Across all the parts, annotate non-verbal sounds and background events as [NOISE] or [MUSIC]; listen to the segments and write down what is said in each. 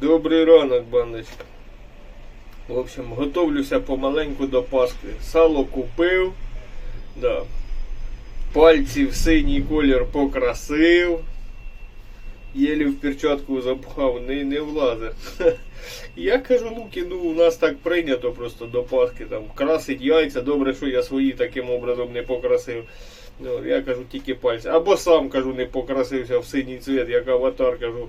Добрий ранок, бандочка. В общем, готовлюся помаленьку до Пасхи. Сало купив. Да. Пальці в синій колір покрасив. Єлі в перчатку запхав, не, не влазить. [LAUGHS] Я кажу, Луки, ну у нас так прийнято просто до Пасхи. Там красить яйця. Добре, що я свої таким образом не покрасив. Ну, я кажу тільки пальці. Або сам кажу, не покрасився в синій цвіт, як аватар кажу.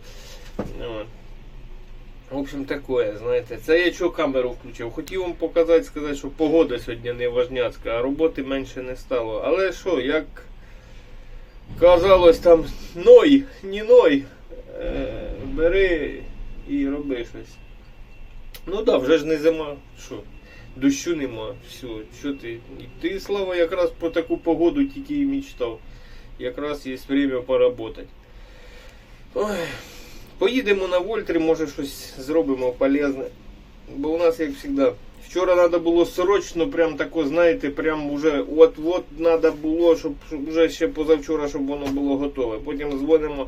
В общем, такое, знаєте. Це я чого камеру включив. Хотів вам показати, сказати, що погода сьогодні не важняцька, а роботи менше не стало. Але що, як казалось там, ной, не ной, е, бери і роби щось. Ну так, да, вже ж не зима. Що? Дощу нема. Все, що ти? Ти, Слава, якраз про таку погоду тільки і мечтав. Якраз є время поработати. Ой. Поїдемо на Вольтри, може щось зробимо полезне. Бо у нас, як завжди, вчора треба було срочно, прям тако, знаєте, прям уже от-от треба було, щоб, вже ще позавчора, щоб воно було готове. Потім дзвонимо,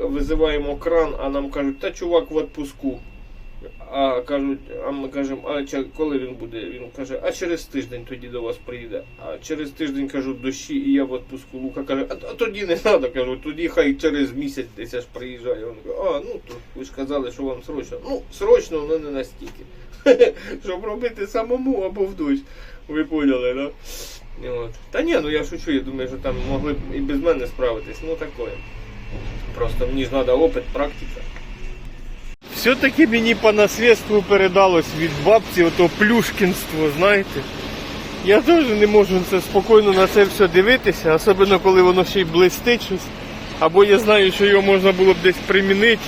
визиваємо кран, а нам кажуть, та чувак в отпуску. А кажуть, а ми кажемо, а коли він буде? Він каже, а через тиждень тоді до вас приїде. А через тиждень кажуть дощі, і я в отпуску. Лука каже, а, а тоді не треба, кажу, тоді хай через місяць десь аж приїжджає. Він каже, а ну то ви ж казали, що вам срочно. Ну, срочно, але не настільки. [LAUGHS] Щоб робити самому або в дощ. Ви поняли, да? От. Та ні, ну я шучу, я думаю, що там могли б і без мене справитись. Ну такое. Просто мені ж треба опит, практика. Все-таки мені по наслідству передалось від бабці ото плюшкінство, знаєте. Я теж не можу це спокійно на це все дивитися, особливо коли воно ще й блистить щось. Або я знаю, що його можна було б десь примінити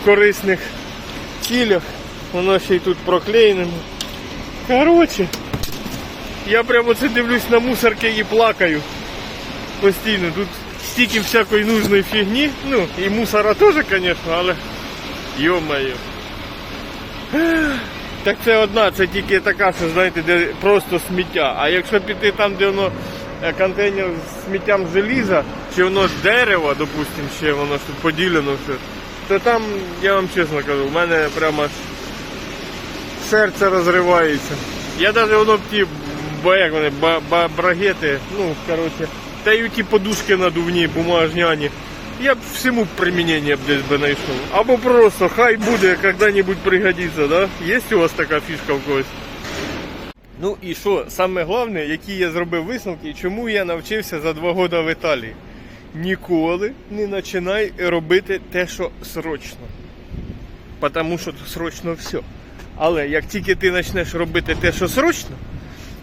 в корисних цілях. Воно ще й тут проклеєне. Коротше, я прямо це дивлюсь на мусорки і плакаю. Постійно. Тут стільки всякої нужної фігні. Ну, і мусора теж, звісно, але. Йо-моє. Так це одна, це тільки така, що знаєте, де просто сміття. А якщо піти там, де воно е, контейнер з сміттям желіза, чи воно з дерева, допустимо, ще воно ж тут поділено все, то там, я вам чесно кажу, в мене прямо серце розривається. Я навіть воно б ті, як вони, брагети, ну, коротше, та й ті подушки надувні, бумажняні. Я б всему применение б десь би знайшов. Або просто хай буде, когда-нибудь пригодиться, да? Є у вас така фішка в когось? Ну і що, саме головне, які я зробив висновки, і чому я навчився за два роки в Італії. Ніколи не починай робити те, що срочно. Потому що срочно все. Але як тільки ти почнеш робити те, що срочно,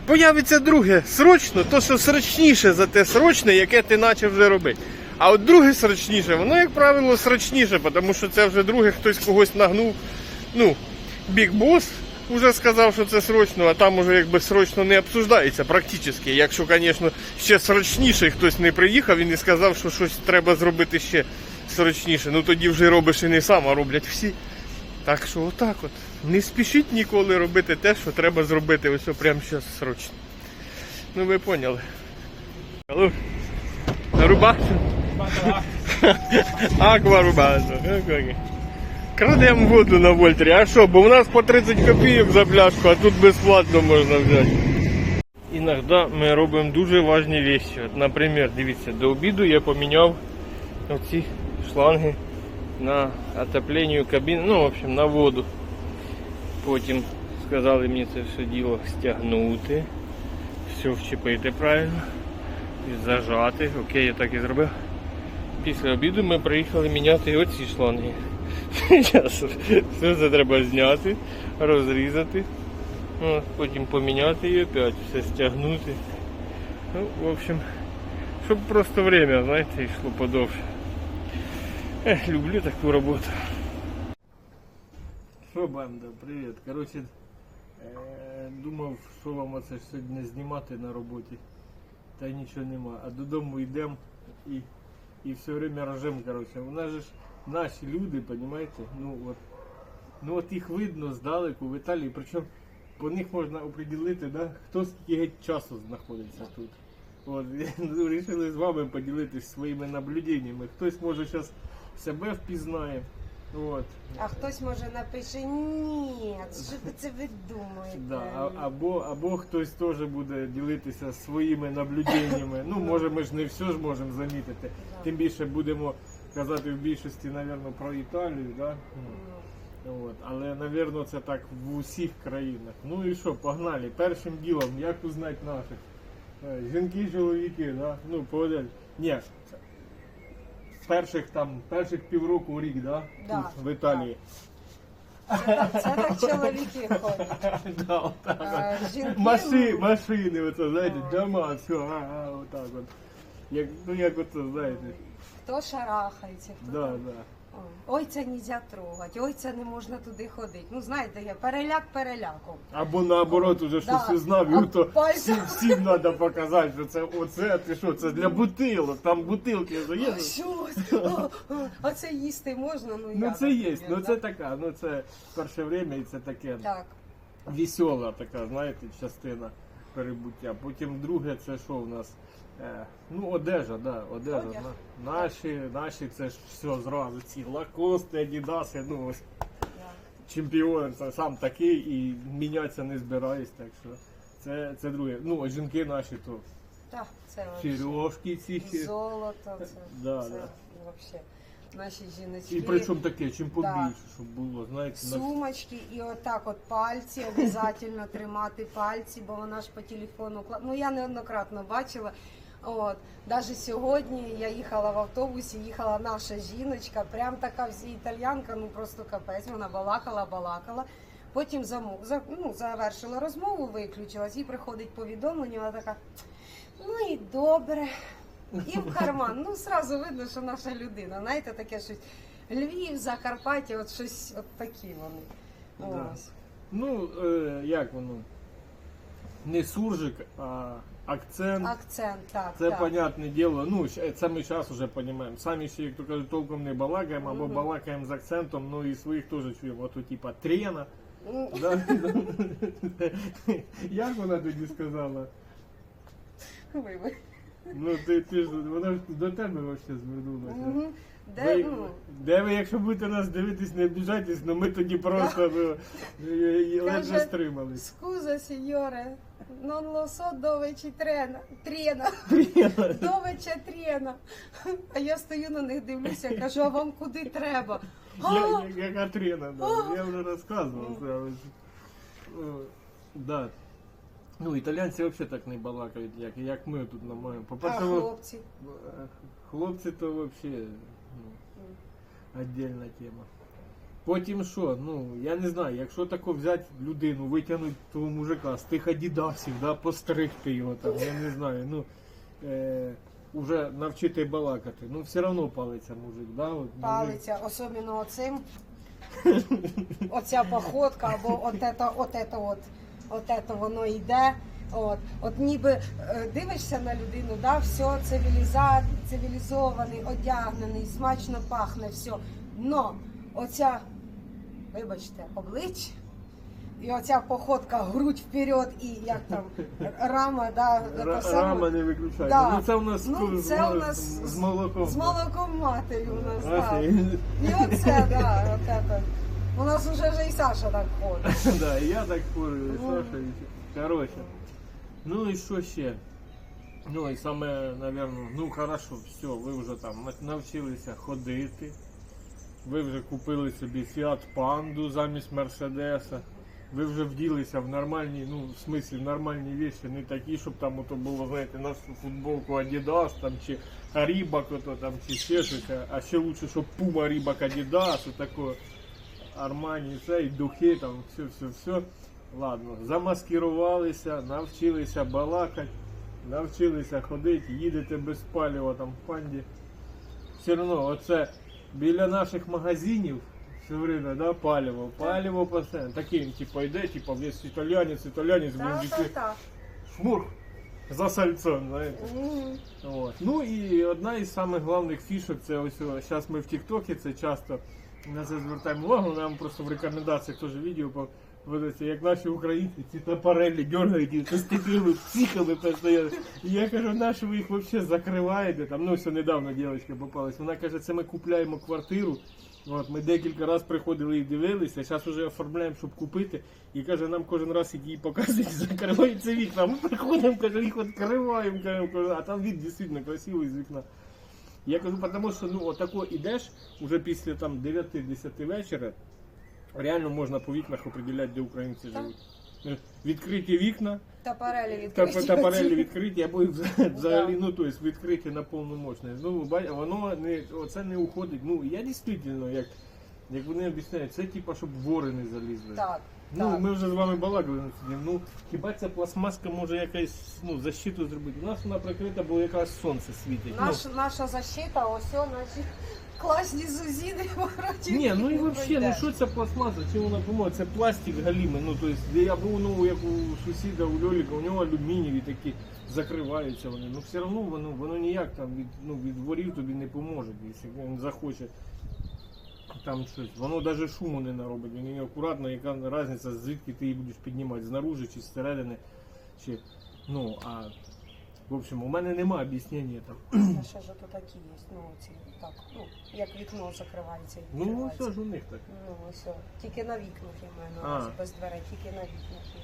появиться друге срочно, то що срочніше за те срочне, яке ти почав вже робити. А от друге срочніше, воно, як правило, срочніше, тому що це вже друге хтось когось нагнув. Ну, Big Boss вже сказав, що це срочно, а там уже якби срочно не обсуждається практично. Якщо, звісно, ще срочніше хтось не приїхав і не сказав, що щось треба зробити ще срочніше. Ну тоді вже робиш і не сам, а роблять всі. Так що отак от. Не спішіть ніколи робити те, що треба зробити ось прямо зараз срочно. Ну ви поняли. Алло. Рубасу. [LAUGHS] Аква рубасу. Крадемо воду на вольтрі. А що, бо в нас по 30 копійок за пляшку, а тут безплатно можна взяти. Іноді ми робимо дуже важні речі. От, наприклад, дивіться, до обіду я поміняв оці шланги на отоплення кабіни, ну, в общем, на воду. Потім сказали мені це все діло стягнути, все вчепити правильно і зажати. Окей, я так і зробив. Після обіду ми приїхали міняти оці шланги. [LAUGHS] Все це треба зняти, розрізати, потім поміняти і опять все стягнути. Ну, в общем, щоб просто время, знаєте, йшло подовше. Ех, люблю таку роботу. Що, банда, привіт. Коротше, е, думав, що вам оце сьогодні знімати на роботі. Та нічого нема. А додому йдемо і, і все время рожем, короче. У нас же ж наші люди, понимаете, Ну вот, ну от їх видно здалеку в Італії, причому по них можна определити, да, хто скільки часу знаходиться тут. От, [LAUGHS] ну, вирішили з вами поділитися своїми наблюденнями. Хтось може зараз себе впізнає, От. А хтось може напише, ні, що ви це ви думаєте? Да, або, або хтось теж буде ділитися своїми наблюденнями. Ну, може, ми ж не все ж можемо замітити. Да. Тим більше будемо казати в більшості, напевно, про Італію, да? Ну, От. Але, напевно, це так в усіх країнах. Ну і що, погнали. Першим ділом, як узнати наших? Е, Жінки, чоловіки, да? Ну, поводять. Ні. Перших там, перших півроку рік, да? Да, Тут, в Італії. Це, так- чоловіки ходять. Да, отак от. А жінки, Маши, ну, машини, оце, знаєте, дома, все, а, а, отак от. Як, ну як оце, знаєте. хто шарахається, хто Да, да. Ой, це нельзя трогати, ой, це не можна туди ходити. Ну, знаєте, я переляк переляком. Або наоборот, уже щось Да. узнав, і то всім, всім треба показати, що це оце, ти що, це для бутилок, там бутилки А заїдуть. що? О, о, А це їсти можна? Ну, Ну я, це є, ну це да? така, ну це перше время і це таке Так. весела така, знаєте, частина перебуття. Потім друге, це що в нас? Е, ну, одежа, да, одежа. Одяг. На- Наші, наші це ж все зразу, ці лакости, адідаси, ну ось чемпіон, це сам такий і мінятися не збираюсь, так що це, це друге. Ну, а жінки наші то Так, це вообще. ці. ще. Золото, це, Да, це да. вообще наші жіночки. І причому таке, чим побільше, щоб було, знаєте, на Сумочки і отак от пальці, обов'язково тримати пальці, бо вона ж по телефону кла- Ну я неоднократно бачила. От, навіть сьогодні я їхала в автобусі, їхала наша жіночка, прям така всі італьянка, ну просто капець, вона балакала, балакала. Потім замов, за, ну, завершила розмову, виключилась, і приходить повідомлення, вона така, ну і добре. І в карман. Ну, сразу видно, що наша людина. Знаєте, таке щось. Львів, Закарпаття, от щось от такі вони. Да. Ось. Ну, е, як воно? Не суржик, а акцент. Акцент, так. Це так. понятне діло. Ну, це ми зараз вже розуміємо. Самі ще, як то кажуть, толком не балакаємо, або балакаємо з акцентом, ну і своїх теж чуємо. Ото типа трена. Ну, [LAUGHS] Да? Як вона тоді сказала? вибач. Ну, ти, ти ж, вона ж до тебе взагалі звернулася. Де, Ви, ну, де ви, якщо будете нас дивитись, не обіжайтесь, але ми тоді просто ну, [LAUGHS] ледве стримались. скуза, сеньоре, dove ci trena, трена, [LAUGHS] dove c'è трена. А я стою на них, дивлюся, кажу, а вам куди треба? [LAUGHS] Я, яка трена, да. я вже розказував. Да. Ну, італійці взагалі так не балакають, як, як ми тут на моєму. а По-перше, хлопці. е, хлопці то взагалі ну, віддільна тема. Потім що, ну, я не знаю, якщо тако взяти людину, витягнути того мужика з тих адідасів, да, постригти його там, я не знаю, ну, е, уже навчити балакати, ну все одно палиться мужик, да? От, мужик. Палиться, особливо оцим. Оця походка, або от ето, от ето, от, от ето воно йде. От, от ніби е, дивишся на людину, да, все цивіліза, цивілізований, одягнений, смачно пахне, все. Но оця, вибачте, обличчя, і оця походка грудь вперед, і як там [LAUGHS] рама, да, те саме. Рама не виключає. Да. Ну це у нас, Ну, це з- у нас з, молоком. з молоком матері у нас, так. і- І оце, да, от это. У нас уже вже і Саша так ходить. [LAUGHS] да, і я так хворий, і Ну. Саша. і- Короче. Ну і що ще? Ну і саме, напевно, ну хорошо, все, ви вже там на- навчилися ходити. Ви вже купили собі Fiat Pandu замість Мерседеса. Ви вже вділися в нормальні, ну, в смислі, в нормальні вещи, не такі, щоб там ото було, знаєте, на футболку Adidas там, чи Reebok, ото, там, чи ще а- а ще лучше, щоб Puma, Reebok, Adidas, отако, Армані, це, і духи, там, все, все, все. Ладно, замаскирувалися, навчилися балакати, навчилися ходити, їдете без палива там в панді. Все одно, оце біля наших магазинів все время, да, паліво, паліво постійно. Таким, типу, йде, типу, весь італянець, італянець, Так, так, так. шмур за сальцем, знаєте. Мгм. От. Ну і одна із самих головних фішок, це ось зараз ми в Тіктокі це часто на це звертаємо увагу. Нам просто в рекомендаціях теж відео по- як наші українці ці тапарелі дергають і такими психами постійно. І я кажу, на що ви їх взагалі закриваєте? Там, ну, все недавно дівчинка попалась. Вона каже, це ми купляємо квартиру От, ми декілька разів приходили і дивилися, зараз вже оформляємо, щоб купити. І каже, нам кожен раз її показують, [LAUGHS] закриваються вікна. Ми приходимо, каже, їх відкриваємо, кажемо, а там від дійсно красивий з вікна. Я кажу, тому що ну отако ідеш уже після там 9-10 вечора. Реально можна по вікнах определяти, де українці живуть. Е, Відкриті вікна, та, відкриті. та парелі відкриті, або взагалі, ну то есть відкриті на повну мощність. Ну, воно не, оце не уходить. Ну, я дійсно, як, як вони об'ясняють, це типа, щоб вори не залізли. Так, Ну, так. ми вже з вами балакали. Ну, хіба ця пластмаска може якась ну, защиту зробити? У нас вона прикрита, бо якраз сонце світить. Ну, наша защита, ось наші класні зузіни [LAUGHS] вороті. Ні, ну і взагалі, ну що ця пластмаса, чим вона поможе? Це пластик галімий. Ну, то есть, я був, ну, як у сусіда, у Льоліка, у нього алюмінієві такі закриваються вони. Ну все одно воно, воно ніяк там від, ну, від ворів тобі не поможе, якщо він захоче там щось. Воно навіть шуму не наробить. Він акуратно, яка різниця, звідки ти її будеш піднімати, знаружи чи зсередини. Чи, ну, а, в общем, у мене немає об'яснення там. Це що ж то такі є? Ну, ці, так, ну, як вікно закривається і Ну, відкривається. все ж у них так. Ну, все. Тільки на вікнах я маю на А. без дверей, тільки на вікнах. є.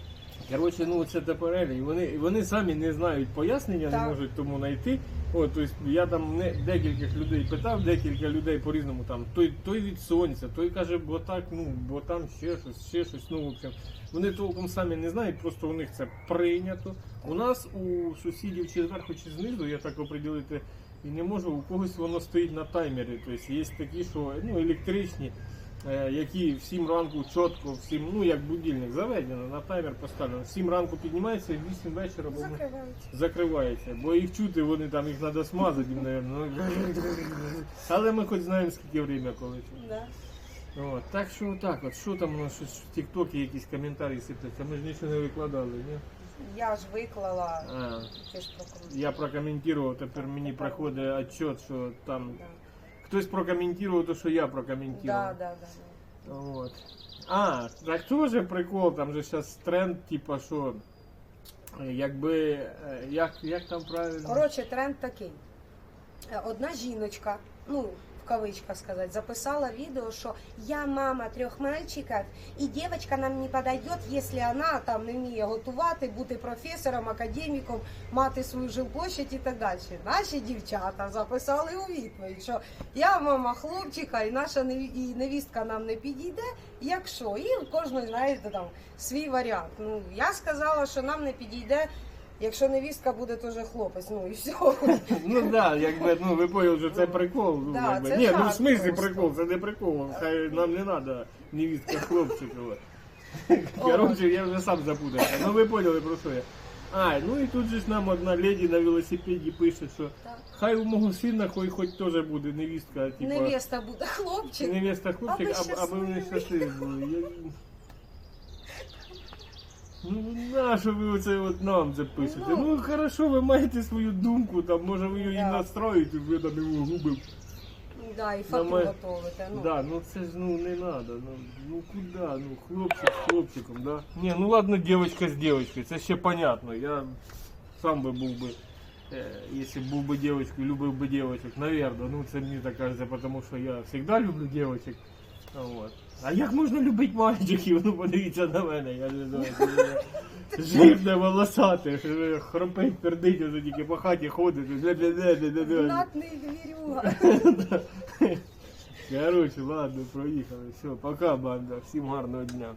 Коротше, ну це ТПРЛ, і вони, і вони самі не знають пояснення, не Так. можуть тому знайти. О, тобто я там не декількох людей питав, декілька людей по-різному там. Той, той від сонця, той каже, бо так, ну, бо там ще щось, ще щось. Ну, в общем, вони толком самі не знають, просто у них це прийнято. У нас у сусідів чи зверху, чи знизу, я так оприділити і не можу, у когось воно стоїть на таймері. Тобто є такі, що ну, електричні, які в 7 ранку чітко, в 7, ну як будильник заведено, на таймер поставлено. В 7 ранку піднімається, і в 8 вечора Закриваються. закривається. Бо їх чути, вони там їх треба смазати, їм, мабуть. [LAUGHS] Але ми хоч знаємо, скільки время коли. Да. От, так що так, от що там у нас щось в Тіктокі якісь коментарі сипляться, ми ж нічого не викладали, ні? Я ж виклала, А, ти ж я прокоментував, тепер мені приходить отчет, що там Да. Хтось прокоментував те, що я прокоментував. да, да, да. Вот. А, так теж прикол, там же зараз тренд, типа, що е, якби, е, як, як там правильно? Коротше, тренд такий. Е, Одна жіночка, ну, в кавичках сказати, записала відео, що я мама трьох мальчиків, і дівчинка нам не підійде, якщо вона там не вміє готувати, бути професором, академіком, мати свою жилплощадь і так далі. Наші дівчата записали у відповідь, що я мама хлопчика, і наша невістка нам не підійде, якщо. І кожної, знаєте, там свій варіант. Ну, я сказала, що нам не підійде. Якщо невістка буде теж хлопець, ну і все. [LAUGHS] Ну так, да, якби, ну ви поняли, що це прикол. Ну, Да, якби. це Ні, ну в жарт смислі просто. прикол, це не прикол. Хай нам не треба невістка хлопчикова. [LAUGHS] Коротше, я вже сам запутався. Ну ви поняли про що я. А, ну і тут же ж нам одна леді на велосипеді пише, що Так. хай у мого сина хоч, хоч теж буде невістка, типа. Невеста буде хлопчик. Невеста хлопчик, Аби аби, аби вони щасливі. щасливі були. Я... Ну на що ви оце от нам це пишете? Ну. Ну хорошо, ви маєте свою думку, там може ви її Да. настроїте, ви там його губи. Да, і фату Нормально. готовите. Ну. Да, ну це ж ну не надо. Ну, ну куди? Ну хлопчик з хлопчиком, да? Ні, ну ладно, девочка з девочкою, це ще понятно. Я сам би був би, е, якщо був би девочкою, любив би девочок, наверное. Ну це мені так кажеться, тому що я завжди люблю девочок. Вот. А як можна любити мальчиків? Ну подивіться на мене, я не знаю. [LAUGHS] Жирне, волосате, хропить, пердить, вже тільки по хаті ходить. Знатний звірюга. [LAUGHS] Короче, ладно, проїхали. Все, пока, банда. Всім гарного дня.